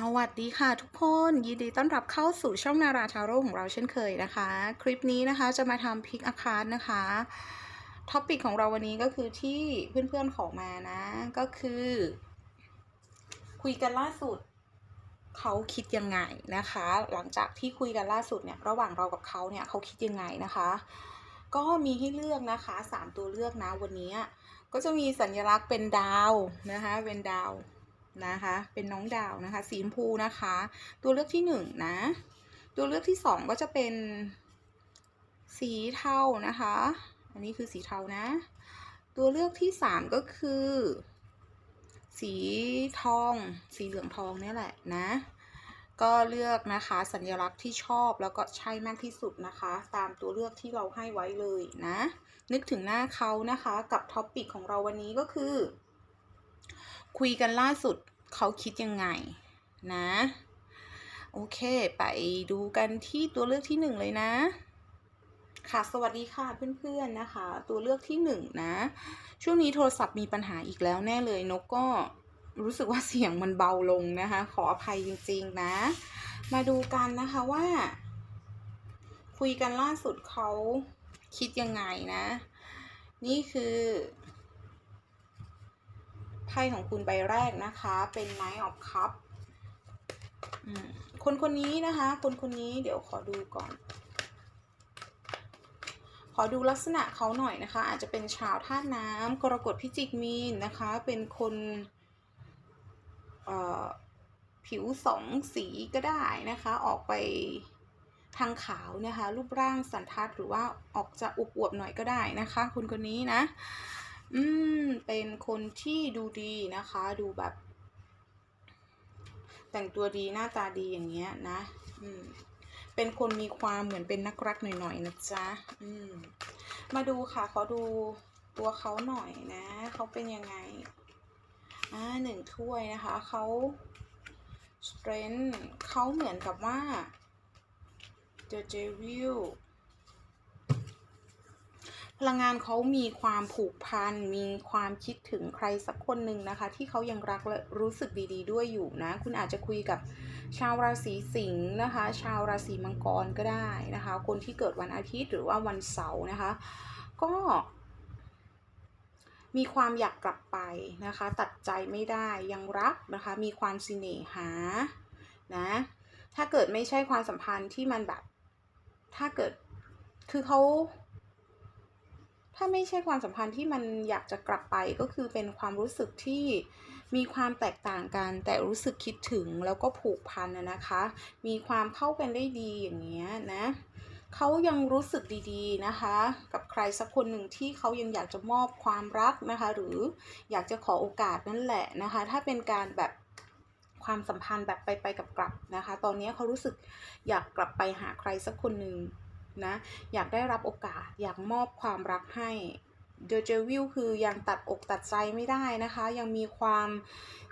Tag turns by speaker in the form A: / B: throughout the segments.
A: สวัสดีค่ะทุกคนยินดีต้อนรับเข้าสู่ช่องนาราทาโร่ของเราเช่นเคยนะคะ คลิปนี้นะคะจะมาทำพิกอาคารนะคะท็อปิกของเราวันนี้ก็คือที่เพื่อนๆขอมานะ ก็คือ คุยกันล่าสุดเขาคิดยังไงนะคะ หลังจากที่คุยกันล่าสุดเนี่ยระหว่างเรากับเขาเนี่ยเขาคิดยังไงนะคะ ก็มีให้เลือกนะคะสามตัวเลือกนะวันนี้ก็จะมีสัญลักษณ์เป็นดาวนะคะเป็นดาว นะคะ เป็นน้องดาวนะคะ สีชมพูนะคะ ตัวเลือกที่หนึ่งนะ ตัวเลือกที่สองก็จะเป็นสีเทานะคะ อันนี้คือสีเทานะ ตัวเลือกที่สามก็คือ สีทอง สีเหลืองทองนี่แหละนะ ก็เลือกนะคะสัญลักษณ์ที่ชอบแล้วก็ใช่มากที่สุดนะคะ ตามตัวเลือกที่เราให้ไว้เลยนะ นึกถึงหน้าเขานะคะ กับท็อปปิกของเราวันนี้ก็คือ คุยกันล่าสุดเขาคิดยังไงนะ โอเค ไปดูกันที่ตัวเลือกที่หนึ่งเลยนะ ค่ะสวัสดีค่ะเพื่อนๆนะคะ ตัวเลือกที่หนึ่งนะ ช่วงนี้โทรศัพท์มีปัญหาอีกแล้วแน่เลยนกก็รู้สึกว่าเสียงมันเบาลงนะคะ ขออภัยจริงๆนะ มาดูกันนะคะว่า คุยกันล่าสุดเขาคิดยังไงนะ นี่คือ ไพ่ของคุณใบแรกนะคะ เป็น Knight of Cups คนคนนี้นะคะ คนคนนี้เดี๋ยวขอดูก่อน ขอดูลักษณะเขาหน่อยนะคะ อาจจะเป็นชาวธาตุน้ำกรกฎพิจิกมีนนะคะ เป็นคนผิวสองสีก็ได้นะคะ ออกไปทางขาวนะคะ รูปร่างสันทัดหรือว่าออกจะอวบๆหน่อยก็ได้นะคะคุณคนนี้นะ อืม เป็นคนที่ดูดีนะคะ ดูแบบ แต่งตัวดีหน้าตาดีอย่างเงี้ยนะ อืม เป็นคนมีความเหมือนเป็นนักรักหน่อยๆนะจ๊ะ อืม มาดูค่ะ ขอดูตัวเขาหน่อยนะ เขาเป็นยังไง อ่าหนึ่งถ้วยนะคะ เขา strength เขาเหมือนกับว่า the devil พลั ลังงานเขามีความผูกพัน มีความคิดถึงใครสักคนหนึ่งนะคะ ที่เขายังรักและรู้สึกดีๆ ด้วยอยู่นะ คุณอาจจะคุยกับชาวราศีสิงห์นะคะ ชาวราศีมังกรก็ได้นะคะ คนที่เกิดวันอาทิตย์หรือว่าวันเสาร์นะคะ ก็มีความอยากกลับไปนะคะ ตัดใจไม่ได้ยังรักนะคะ มีความสิเนหานะถ้าเกิดไม่ใช่ความสัมพันธ์ที่มันแบบ ถ้าเกิดคือเขา ถ้าไม่ใช่ความสัมพันธ์ที่มันอยากจะกลับไปก็คือเป็นความรู้สึกที่มีความแตกต่างกัน แต่รู้สึกคิดถึงแล้วก็ผูกพันนะคะ มีความเข้ากันได้ดีอย่างเงี้ยนะเขายังรู้สึกดีๆนะคะ กับใครสักคนหนึ่งที่เขายังอยากจะมอบความรักนะคะ หรืออยากจะขอโอกาสนั่นแหละนะคะ ถ้าเป็นการแบบความสัมพันธ์แบบไปไปกับกลับนะคะ ตอนนี้เขารู้สึกอยากกลับไปหาใครสักคนหนึ่ง นะ อยากได้รับโอกาส อยากมอบความรักให้เดเจวิลคือยังตัดอกตัดใจไม่ได้นะคะ ยังมีความ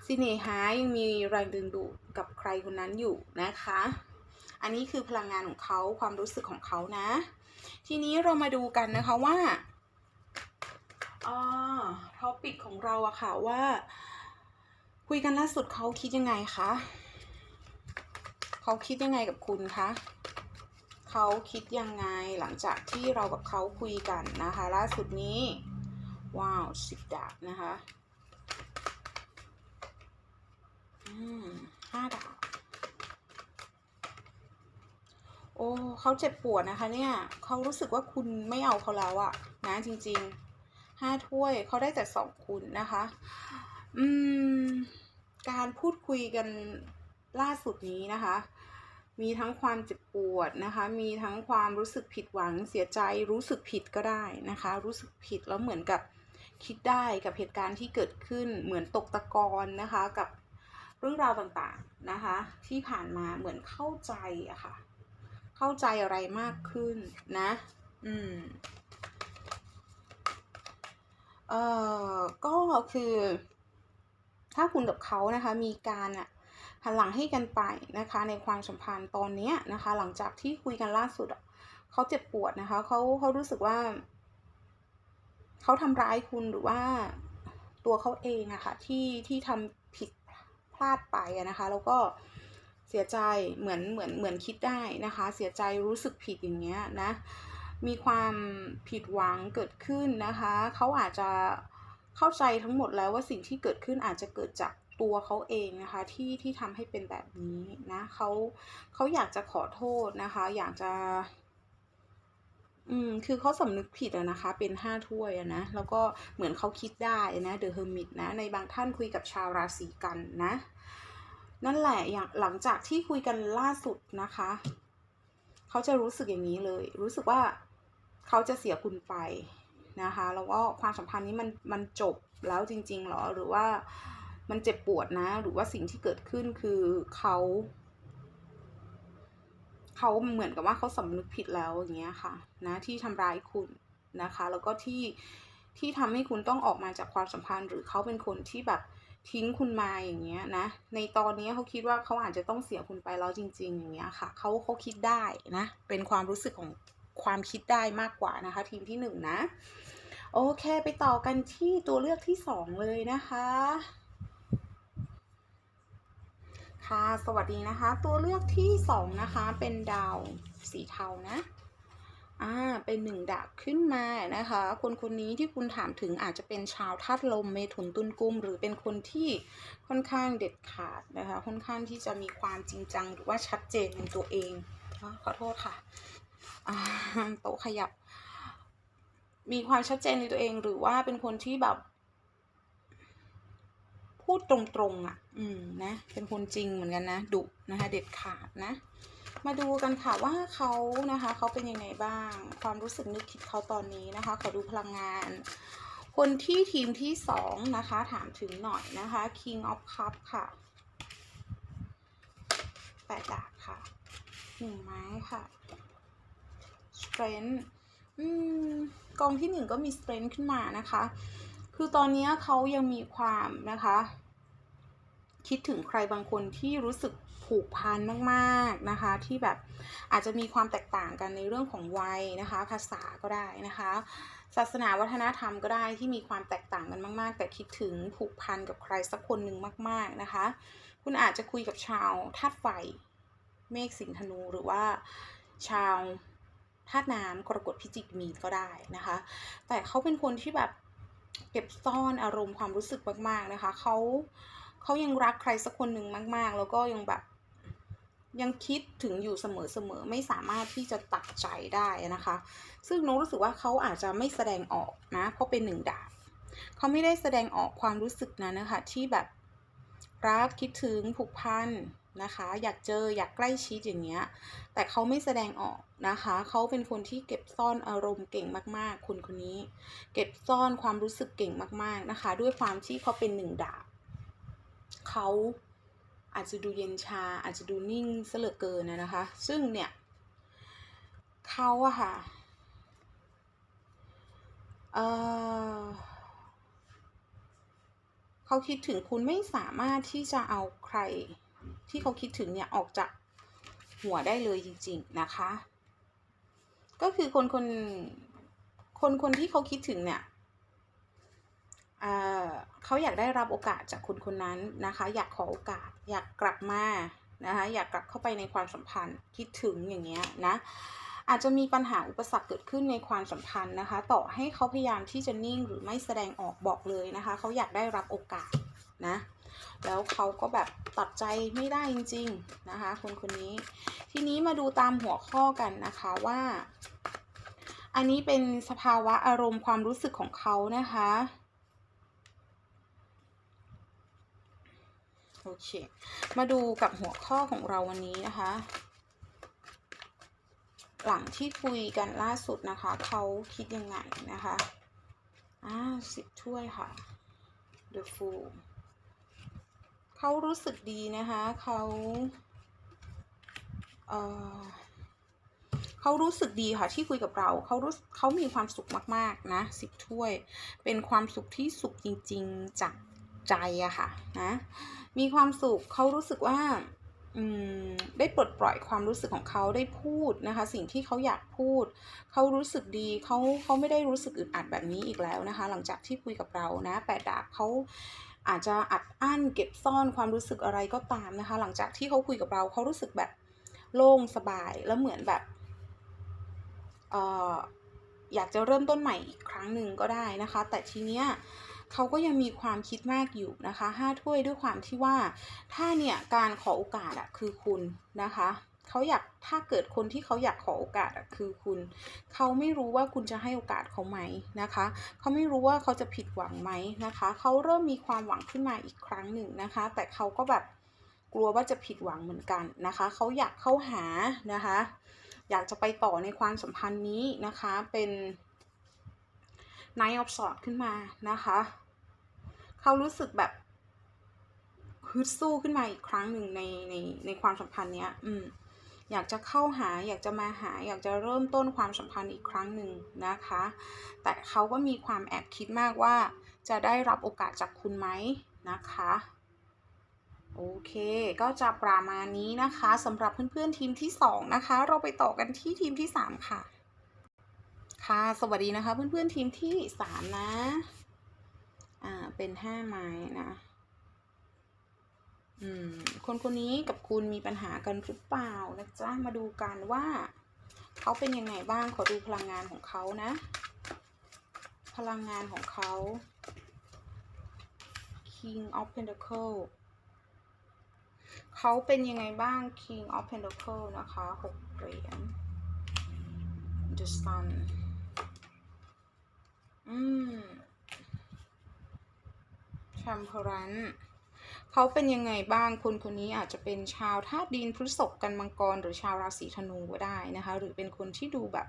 A: สิเนหายังมีแรงดึงดูดกับใครคนนั้นอยู่นะคะ อันนี้คือพลังงานของเขาความรู้สึกของเขานะ ทีนี้เรามาดูกันนะคะว่าอ่าท็อปิกของเราอะค่ะว่า คุยกันล่าสุดเขาคิดยังไงคะเขาคิดยังไงกับคุณคะ เขาคิดยังไงหลังจากที่เรากับเขาคุยกันนะคะ ล่าสุดนี้ ว้าวสิบดาบนะคะห้าดาบโอ้เขาเจ็บปวดนะคะเนี่ยเขารู้สึกว่าคุณไม่เอาเขาแล้วอะนะจริงๆห้าถ้วยเขาได้แต่สองคุณนะคะ อืม การพูดคุยกันล่าสุดนี้นะคะ มีทั้งความเจ็บปวดนะคะ มีทั้งความรู้สึกผิดหวังเสียใจรู้สึกผิดก็ได้นะคะ รู้สึกผิดแล้วเหมือนกับคิดได้กับเหตุการณ์ที่เกิดขึ้นเหมือนตกตะกอนนะคะกับเรื่องราวต่างๆนะคะ ที่ผ่านมาเหมือนเข้าใจอะค่ะ เข้าใจอะไรมากขึ้นนะ อืมเอ่อก็คือ ถ้าคุณกับเขานะคะ มีการอะ หันหลังให้กันไปนะคะ ในความสัมพันธ์ตอนนี้นะคะ หลังจากที่คุยกันล่าสุดเขาเจ็บปวดนะคะเขาเขารู้สึกว่าเขาทำร้ายคุณหรือว่าตัวเขาเองอะค่ะที่ที่ทำผิดพลาดไปอะนะคะ แล้วก็เสียใจเหมือนเหมือนเหมือนคิดได้นะคะ เสียใจรู้สึกผิดอย่างเงี้ยนะมีความผิดหวังเกิดขึ้นนะคะ เขาอาจจะเข้าใจทั้งหมดแล้วว่าสิ่งที่เกิดขึ้นอาจจะเกิดจาก ตัวเขาเองนะคะที่ที่ทำให้เป็นแบบนี้นะเขาเขาอยากจะขอโทษนะคะ อยากจะ อืมคือเขาสำนึกผิดอะนะคะ เป็นห้าถ้วยอะนะแล้วก็เหมือนเขาคิดได้นะเดอะเฮอร์มิตนะในบางท่านคุยกับชาวราศีกันนะ นั่นแหละอย่างหลังจากที่คุยกันล่าสุดนะคะเขาจะรู้สึกอย่างนี้เลย รู้สึกว่าเขาจะเสียคุณไปนะคะแล้วก็ความสัมพันธ์นี้มันมันจบแล้วจริง ๆ หรอหรือว่า มันเจ็บปวดนะ หรือว่าสิ่งที่เกิดขึ้นคือเขาเขาเหมือนกับว่าเขาสำนึกผิดแล้วอย่างเงี้ยค่ะ นะที่ทำร้ายคุณนะคะ แล้วก็ที่ที่ทำให้คุณต้องออกมาจากความสัมพันธ์ หรือเขาเป็นคนที่แบบทิ้งคุณมาอย่างเงี้ยนะ ในตอนนี้เขาคิดว่าเขาอาจจะต้องเสียคุณไปแล้วจริง ๆ อย่างเงี้ยค่ะเขาเขาคิดได้นะ เป็นความรู้สึกของความคิดได้มากกว่านะคะ ทีมที่หนึ่งนะ โอเค ไปต่อกันที่ตัวเลือกที่สองเลยนะคะ ค่ะ สวัสดีนะคะ ตัวเลือกที่สองนะคะเป็นดาวสีเทานะอ่าเป็นหนึ่งดาบขึ้นมานะคะ คนคนนี้ที่คุณถามถึงอาจจะเป็นชาวธาตุลมเมถุนตุลกุม หรือเป็นคนที่ค่อนข้างเด็ดขาดนะคะ ค่อนข้างที่จะมีความจริงจังหรือว่าชัดเจนในตัวเองขอโทษค่ะโต๊ะขยับ มีความชัดเจนในตัวเอง หรือว่าเป็นคนที่แบบ พูดตรงๆอะ อืมนะ เป็นคนจริงเหมือนกันนะ ดุนะคะ เด็ดขาดนะ มาดูกันค่ะว่าเขานะคะ เขาเป็นยังไงบ้าง ความรู้สึกนึกคิดเขาตอนนี้นะคะ ขอดูพลังงาน คนที่ทีมที่สองนะคะ ถามถึงหน่อยนะคะ King of Cup ค่ะแปดดาบค่ะหนึ่งไม้ค่ะ Strength อืมกองที่หนึ่งก็มี Strength ขึ้นมานะคะ คือตอนนี้เขายังมีความนะคะ คิดถึงใครบางคนที่รู้สึกผูกพันมากๆนะคะ ที่แบบอาจจะมีความแตกต่างกันในเรื่องของวัยนะคะ ภาษาก็ได้นะคะ ศาสนาวัฒนธรรมก็ได้ที่มีความแตกต่างกันมาก ๆ แต่คิดถึงผูกพันกับใครสักคนหนึ่งมาก ๆนะคะ คุณอาจจะคุยกับชาวธาตุไฟเมฆสิงห์ธนูหรือว่าชาวธาตุน้ำกรกฎพิจิกมีนก็ได้นะคะ แต่เขาเป็นคนที่แบบ เก็บซ่อนอารมณ์ความรู้สึกมาก ๆนะคะเขาเขายังรักใครสักคนหนึ่งมาก ๆ แล้วก็ยังแบบยังคิดถึงอยู่เสมอๆไม่สามารถที่จะตัดใจได้นะคะ ซึ่งน้รู้สึกว่าเขาอาจจะไม่แสดงออกนะเพราะเป็นหนึ่งดาบเขาไม่ได้แสดงออกความรู้สึกนั้นนะคะที่แบบรักคิดถึงผูกพัน นะคะ อยากเจออยากใกล้ชิดอย่างเงี้ย แต่เขาไม่แสดงออกนะคะ เขาเป็นคนที่เก็บซ่อนอารมณ์เก่งมากๆ คนคนนี้ เก็บซ่อนความรู้สึกเก่งมากๆนะคะ ด้วยความที่เขาเป็นหนึ่งดาบเขาอาจจะดูเย็นชา อาจจะดูนิ่งเสลือเกินนะคะ ซึ่งเนี่ยเขาอะค่ะเออเขาคิดถึงคุณไม่สามารถที่จะเอาใคร ที่เขาคิดถึงเนี่ยออกจากหัวได้เลยจริง ๆ นะคะ ก็คือคนคนคนคนที่เขาคิดถึงเนี่ยเขาอยากได้รับโอกาสจากคนคนนั้นนะคะ อยากขอโอกาส อยากกลับมานะคะอยากกลับเข้าไปในความสัมพันธ์คิดถึงอย่างเงี้ยนะอาจจะมีปัญหาอุปสรรคเกิดขึ้นในความสัมพันธ์นะคะ ต่อให้เขาพยายามที่จะนิ่งหรือไม่แสดงออกบอกเลยนะคะ เขาอยากได้รับโอกาสนะ แล้วเขาก็แบบตัดใจไม่ได้จริง ๆนะคะ คนคนนี้ ทีนี้มาดูตามหัวข้อกันนะคะว่า อันนี้เป็นสภาวะอารมณ์ความรู้สึกของเขานะคะโอเค มาดูกับหัวข้อของเราวันนี้นะคะ หลังที่คุยกันล่าสุดนะคะ เขาคิดยังไงนะคะ อ่าสิบถ้วยค่ะ The Fool เขารู้สึกดีนะคะเขาเออเขารู้สึกดีค่ะที่คุยกับเราเขารู้เขามีความสุขมากๆนะสิบถ้วย เป็นความสุขที่สุขจริง ๆจากใจอะค่ะนะมีความสุขเขารู้สึกว่าได้ปลดปล่อยความรู้สึกของเขาได้พูดนะคะ สิ่งที่เขาอยากพูด เขารู้สึกดีเขาเขาไม่ได้รู้สึกอึดอัดแบบนี้อีกแล้วนะคะ หลังจากที่คุยกับเรานะแปดดาบเขา อาจจะอัดอั้นเก็บซ่อนความรู้สึกอะไรก็ตามนะคะ หลังจากที่เขาคุยกับเราเขารู้สึกแบบโล่งสบายแล้วเหมือนแบบเอ่ออยากจะเริ่มต้นใหม่อีกครั้งหนึ่งก็ได้นะคะ แต่ทีเนี้ยเขาก็ยังมีความคิดมากอยู่นะคะห้าถ้วยด้วยความที่ว่าถ้าเนี่ยการขอโอกาสอะคือคุณนะคะ เขาอยากถ้าเกิดคนที่เขาอยากขอโอกาสคือคุณ เขาไม่รู้ว่าคุณจะให้โอกาสเขาไหมนะคะ เขาไม่รู้ว่าเขาจะผิดหวังไหมนะคะ เขาเริ่มมีความหวังขึ้นมาอีกครั้งหนึ่งนะคะ แต่เขาก็แบบกลัวว่าจะผิดหวังเหมือนกันนะคะ เขาอยากเข้าหานะคะ อยากจะไปต่อในความสัมพันธ์นี้นะคะเป็น Nine of Swords ขึ้นมานะคะ เขารู้สึกแบบฮึดสู้ขึ้นมาอีกครั้งหนึ่งในในในความสัมพันธ์เนี้ย อืม อยากจะเข้าหาอยากจะมาหา อยากจะเริ่มต้นความสัมพันธ์อีกครั้งหนึ่งนะคะ แต่เขาก็มีความแอบคิดมากว่าจะได้รับโอกาสจากคุณไหมนะคะโอเค ก็จะประมาณนี้นะคะสำหรับเพื่อนๆทีมที่สองนะคะ เราไปต่อกันที่ทีมที่สามค่ะ ค่ะ สวัสดีนะคะเพื่อนๆทีมที่สามนะ อ่า เป็นห้าไม้นะ คนคนนี้กับคุณมีปัญหากันหรือเปล่านะจ๊ะ มาดูกันว่า เขาเป็นยังไงบ้าง ขอดูพลังงานของเขานะ พลังงานของเขา King of Pentacle เขาเป็นยังไงบ้าง King of Pentacle นะคะหกเหรียญ The Sun อืม Temperance เขาเป็นยังไงบ้างคนคนนี้อาจจะเป็นชาวธาตุดินพฤษภกันมังกร หรือชาวราศีธนูก็ได้นะคะ หรือเป็นคนที่ดูแบบ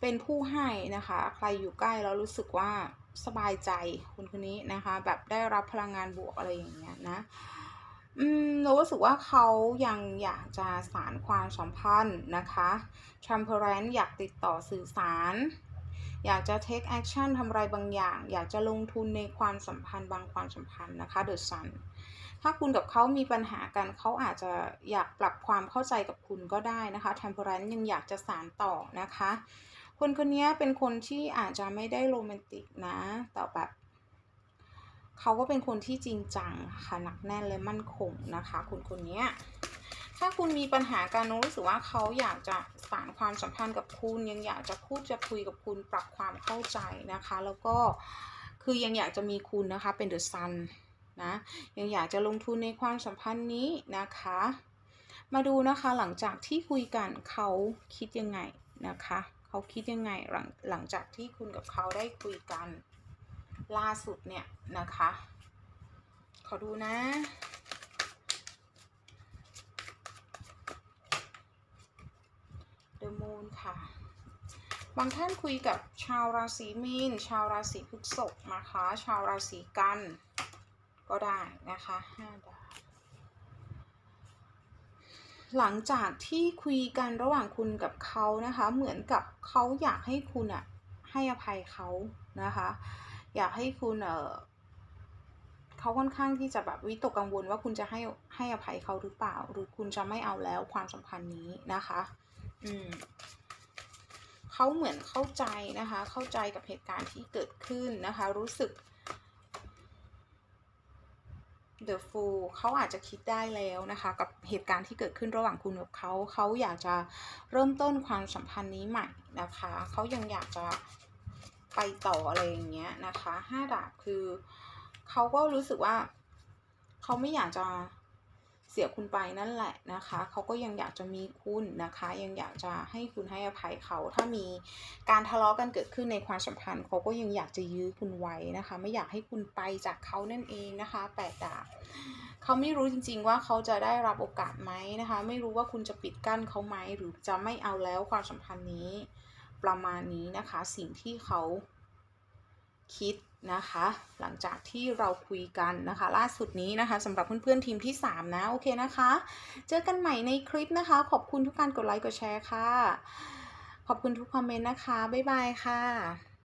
A: เป็นผู้ให้นะคะ ใครอยู่ใกล้แล้วรู้สึกว่าสบายใจคนคนนี้นะคะ แบบได้รับพลังงานบวกอะไรอย่างเงี้ยนะอืมเรารู้สึกว่าเขายังอยากจะสารความสัมพันธ์นะคะ Temperance อยากติดต่อสื่อสาร อยากจะ take action ทำอะไรบางอย่าง อยากจะลงทุนในความสัมพันธ์บางความสัมพันธ์นะคะ The Sun ถ้าคุณกับเขามีปัญหากันเขาอาจจะอยากปรับความเข้าใจกับคุณก็ได้นะคะ Temperance ยังอยากจะสานต่อนะคะ คนคนนี้เป็นคนที่อาจจะไม่ได้โรแมนติกนะแต่แบบเขาก็เป็นคนที่จริงจังค่ะหนักแน่นและมั่นคงนะคะ คนคนนี้ ถ้าคุณมีปัญหาการรู้สึกว่าเขาอยากจะสานความสัมพันธ์กับคุณ ยังอยากจะพูดจะคุยกับคุณปรับความเข้าใจนะคะ แล้วก็คือยังอยากจะมีคุณนะคะเป็นเดอะซันนะยังอยากจะลงทุนในความสัมพันธ์นี้นะคะ มาดูนะคะหลังจากที่คุยกันเขาคิดยังไงนะคะเขาคิดยังไงหลังหลังจากที่คุณกับเขาได้คุยกันล่าสุดเนี่ยนะคะ ขอดูนะ The Moon ค่ะ บางท่านคุยกับชาวราศีมีน ชาวราศีพฤษภนะคะ ชาวราศีกัน ก็ได้นะคะห้าดาวหลังจากที่คุยกันระหว่างคุณกับเขานะคะ เหมือนกับเขาอยากให้คุณอะให้อภัยเขานะคะ อยากให้คุณเออเขาค่อนข้างที่จะแบบวิตกกังวลว่าคุณจะให้ให้อภัยเขาหรือเปล่า หรือคุณจะไม่เอาแล้วความสัมพันธ์นี้นะคะ อืมเขาเหมือนเข้าใจนะคะ เข้าใจกับเหตุการณ์ที่เกิดขึ้นนะคะ รู้สึก The Fool เขาอาจจะคิดได้แล้วนะคะ กับเหตุการณ์ที่เกิดขึ้นระหว่างคุณกับเขา เขาอยากจะเริ่มต้นความสัมพันธ์นี้ใหม่นะคะ เขายังอยากจะไปต่ออะไรอย่างเงี้ยนะคะห้าดาบคือเขาก็รู้สึกว่าเขาไม่อยากจะ เสียคุณไปนั่นแหละนะคะเขาก็ยังอยากจะมีคุณนะคะ ยังอยากจะให้คุณให้อภัยเขาถ้ามีการทะเลาะกันเกิดขึ้นในความสัมพันธ์เขาก็ยังอยากจะยื้อคุณไว้นะคะ ไม่อยากให้คุณไปจากเขานั่นเองนะคะแปดดาบเขาไม่รู้จริง ๆ ว่าเขาจะได้รับโอกาสไหมนะคะ ไม่รู้ว่าคุณจะปิดกั้นเขาไหมหรือจะไม่เอาแล้วความสัมพันธ์นี้ ประมาณนี้นะคะ สิ่งที่เขาคิด นะคะ หลังจากที่เราคุยกันนะคะ ล่าสุดนี้นะคะสำหรับเพื่อนๆทีมที่ 3 นะ โอเคนะคะ เจอกันใหม่ในคลิปนะคะ ขอบคุณทุกการกดไลค์กดแชร์ค่ะ ขอบคุณทุกคอมเมนต์นะคะ บ๊ายบายค่ะ